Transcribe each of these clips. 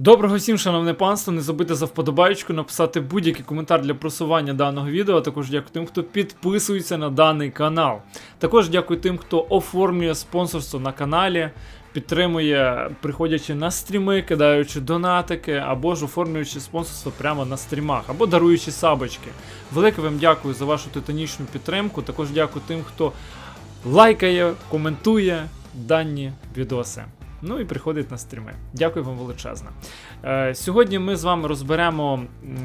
Доброго всім, шановне панство. Не забудьте за вподобаєчку написати будь-який коментар для просування даного відео. а Також дякую тим, хто підписується на даний канал. Також дякую тим, хто оформлює спонсорство на каналі, підтримує, приходячи на стріми, кидаючи донатики, або ж оформлюючи спонсорство прямо на стрімах, або даруючи сабочки. Велике вам дякую за вашу титанічну підтримку. Також дякую тим, хто лайкає, коментує дані відоси. Ну і приходить на стріми. Дякую вам величезно. Е, сьогодні ми з вами розберемо,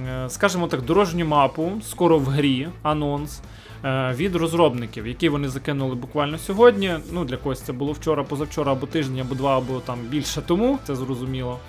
е, скажімо так, дорожню мапу, скоро в грі, анонс. е, Від розробників, які вони закинули буквально сьогодні. Ну, для когось це було вчора, позавчора, або тиждень, або два, або там більше тому, це зрозуміло.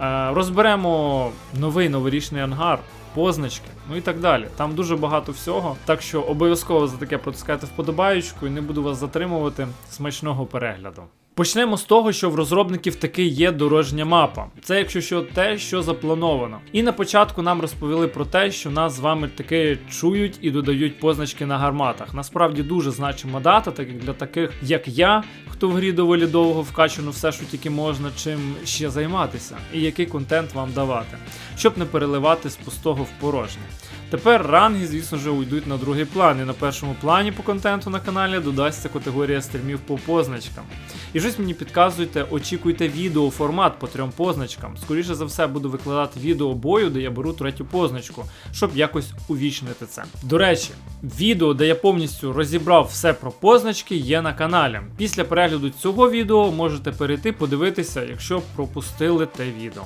Е, Розберемо новий новорічний ангар, позначки, ну і так далі. Там дуже багато всього. Так що обов'язково за таке протискайте вподобаючку і не буду вас затримувати. Смачного перегляду. Почнемо з того, що в розробників таки є дорожня мапа. Це, якщо що, те, що заплановано. І на початку нам розповіли про те, що нас з вами таки чують і додають позначки на гарматах. Насправді дуже значима дата, так як для таких, як я, хто в грі доволі довго вкачано все, що тільки можна, чим ще займатися, і який контент вам давати, щоб не переливати з пустого в порожнє. Тепер ранги, звісно ж, уйдуть на другий план, і на першому плані по контенту на каналі додасться категорія стрімів по позначкам. І щось мені підказуєте, очікуйте відео формат по трьом позначкам. Скоріше за все, буду викладати відео бою, де я беру третю позначку, щоб якось увічнити це. До речі, відео, де я повністю розібрав все про позначки, є на каналі. Після перегляду цього відео можете перейти подивитися, якщо пропустили те відео.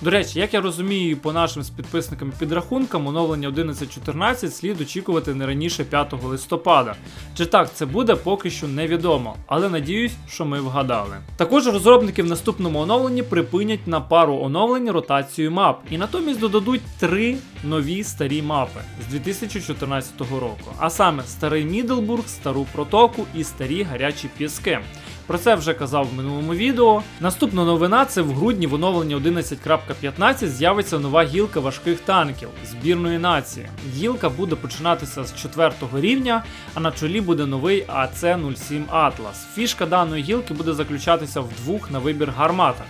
До речі, як я розумію, по нашим з підписниками підрахункам, оновлення 11.14 слід очікувати не раніше 5 листопада. Чи так це буде, поки що невідомо, але надіюсь, що ми вгадали. Також розробники в наступному оновленні припинять на пару оновлень ротацію мап і натомість додадуть три нові старі мапи з 2014 року, а саме старий Мідлбург, стару протоку і старі гарячі піски. Про це вже казав в минулому відео. Наступна новина це в грудні в оновленні 11.15 з'явиться нова гілка важких танків збірної нації. Гілка буде починатися з 4 рівня, а на чолі буде новий АЦ-07 Атлас. Фішка даної гілки буде заключатися в двох на вибір гарматах.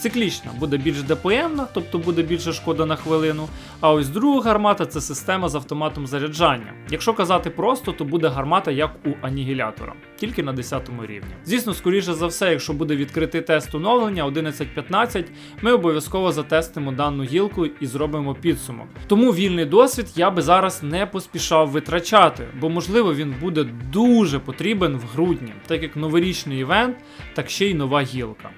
Циклічна буде більш ДПМна, тобто буде більше шкода на хвилину. А ось друга гармата це система з автоматом заряджання. Якщо казати просто, то буде гармата як у анігілятора, тільки на 10 рівні. Звісно, скоріше за все, якщо буде відкритий тест оновлення 11.15, ми обов'язково затестимо дану гілку і зробимо підсумок. Тому вільний досвід я би зараз не поспішав витрачати, бо можливо він буде дуже потрібен в грудні, так як новорічний івент, так ще й нова гілка.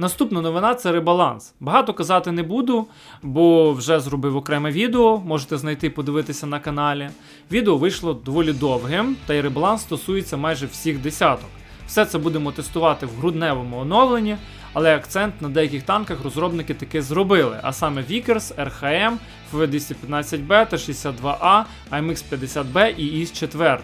Наступна новина це ребаланс. Багато казати не буду, бо вже зробив окреме відео, можете знайти подивитися на каналі. Відео вийшло доволі довгим, та й ребаланс стосується майже всіх десяток. Все це будемо тестувати в грудневому оновленні, але акцент на деяких танках розробники таки зробили, а саме Vickers, RHM, FV215B, Т-62А, AMX-50B і ІС-4.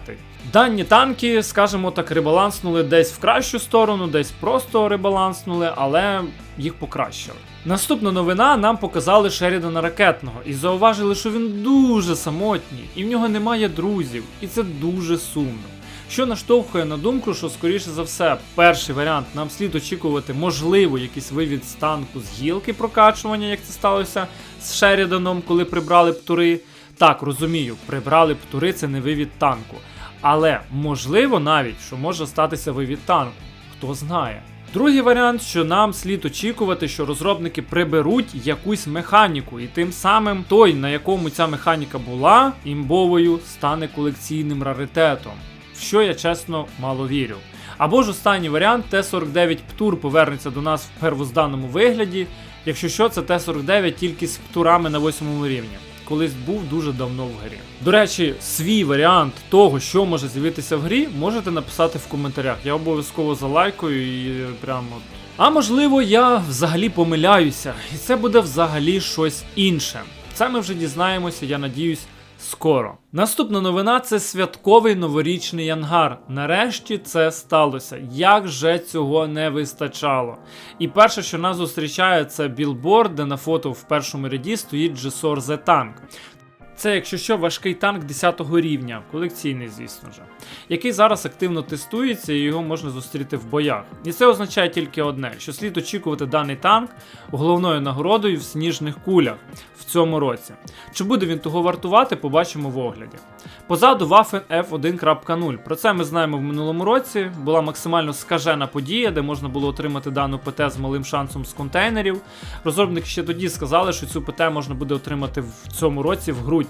Дані танки, скажімо так, ребаланснули десь в кращу сторону, десь просто ребаланснули, але їх покращили. Наступна новина нам показали Шерідана ракетного і зауважили, що він дуже самотній, і в нього немає друзів, і це дуже сумно. Що наштовхує на думку, що скоріше за все, перший варіант нам слід очікувати, можливо, якийсь вивід з танку з гілки прокачування, як це сталося з Шеріданом, коли прибрали птури. Так, розумію, прибрали птури це не вивід танку. Але можливо навіть, що може статися вивід танку. Хто знає. Другий варіант, що нам слід очікувати, що розробники приберуть якусь механіку, і тим самим той, на якому ця механіка була, імбовою, стане колекційним раритетом, в що я чесно мало вірю. Або ж останній варіант Т-49 Птур повернеться до нас в первозданному вигляді. Якщо що, це Т-49 тільки з птурами на восьмому рівні. Колись був дуже давно в грі. До речі, свій варіант того, що може з'явитися в грі, можете написати в коментарях. Я обов'язково залайкаю і прямо. А можливо, я взагалі помиляюся, і це буде взагалі щось інше. Це ми вже дізнаємося, я надіюсь, скоро. Наступна новина це святковий новорічний янгар. Нарешті це сталося. Як же цього не вистачало? І перше, що нас зустрічає, це білборд, де на фото в першому ряді стоїть Джесор Зе Tank. Це, якщо що, важкий танк 10 рівня, колекційний, звісно ж, який зараз активно тестується і його можна зустріти в боях. І це означає тільки одне: що слід очікувати даний танк головною нагородою в сніжних кулях в цьому році. Чи буде він того вартувати, побачимо в огляді. Позаду Waffen F1.0. Про це ми знаємо в минулому році. Була максимально скажена подія, де можна було отримати дану ПТ з малим шансом з контейнерів. Розробники ще тоді сказали, що цю ПТ можна буде отримати в цьому році в грудні.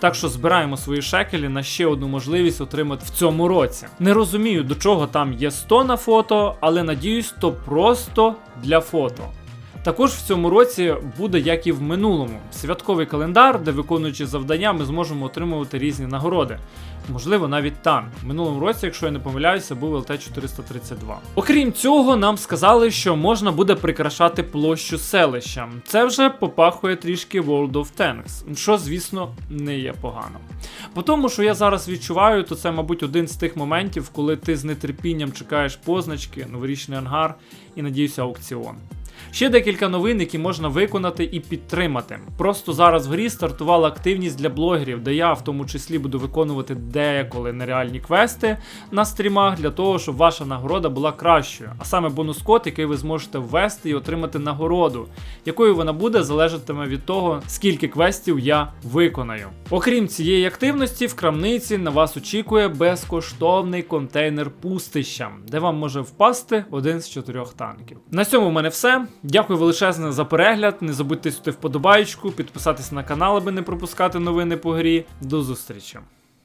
Так що збираємо свої шекелі на ще одну можливість отримати в цьому році. Не розумію, до чого там є 100 на фото, але надіюсь, то просто для фото. Також в цьому році буде, як і в минулому, святковий календар, де виконуючи завдання, ми зможемо отримувати різні нагороди. Можливо, навіть танк. В минулому році, якщо я не помиляюся, був ЛТ-432. Окрім цього, нам сказали, що можна буде прикрашати площу селища. Це вже попахує трішки World of Tanks, що, звісно, не є погано. По тому, що я зараз відчуваю, то це, мабуть, один з тих моментів, коли ти з нетерпінням чекаєш позначки, новорічний ангар і надіюся аукціон. Ще декілька новин, які можна виконати і підтримати. Просто зараз в грі стартувала активність для блогерів, де я в тому числі буду виконувати деколи нереальні квести на стрімах для того, щоб ваша нагорода була кращою. А саме бонус-код, який ви зможете ввести і отримати нагороду, якою вона буде, залежатиме від того, скільки квестів я виконаю. Окрім цієї активності, в крамниці на вас очікує безкоштовний контейнер пустища, де вам може впасти один з чотирьох танків. На цьому в мене все. Дякую величезне за перегляд. Не забудьте сюди вподобайку, підписатись на канал, аби не пропускати новини по грі. До зустрічі!